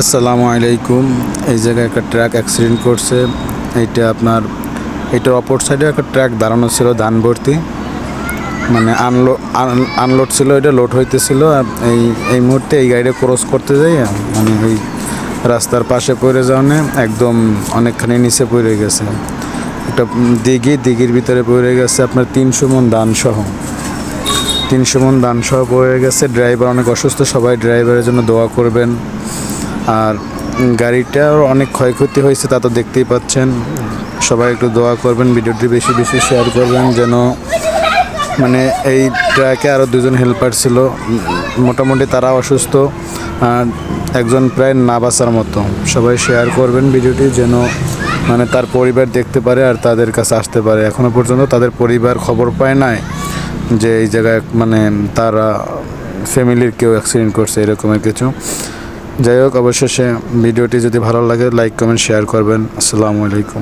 আসসালামু আলাইকুম। এই জায়গায় একটা ট্রাক অ্যাক্সিডেন্ট করছে। এইটা আপনার এটার অপর সাইডে একটা ট্রাক দাঁড়ানো ছিল, ধান ভর্তি। মানে আনলো আনলোড ছিল, এটা লোড হইতেছিল। এই এই মুহূর্তে এই গাড়িটা ক্রস করতে যাই মানে ওই রাস্তার পাশে পড়ে যাওয়ানে একদম অনেকখানি নিচে পড়ে গেছে। একটা দিঘি, দিঘির ভিতরে পড়ে গেছে আপনার তিনশো মন ধান সহ। তিনশো মন ধান সহ পড়ে গেছে। ড্রাইভার অনেক অসুস্থ, সবাই ড্রাইভারের জন্য দোয়া করবেন। আর গাড়িটার অনেক ক্ষয়ক্ষতি হয়েছে তা তো দেখতেই পাচ্ছেন। সবাই একটু দোয়া করবেন, ভিডিওটি বেশি বেশি শেয়ার করবেন যেন মানে এই ট্র্যাকে আরও দুজন হেল্পার ছিল। মোটামুটি তারা অসুস্থ, আর একজন প্রায় না বাঁচার মতো। সবাই শেয়ার করবেন ভিডিওটি যেন মানে তার পরিবার দেখতে পারে আর তাদের কাছে আসতে পারে। এখনও পর্যন্ত তাদের পরিবার খবর পায় নাই যে এই জায়গায় মানে তারা ফ্যামিলির কেউ অ্যাক্সিডেন্ট করছে, এরকমের কিছু। যাই হোক অবশেষে ভিডিওটি যদি ভালো লাগে লাইক কমেন্ট শেয়ার করবেন। আসসালামু আলাইকুম।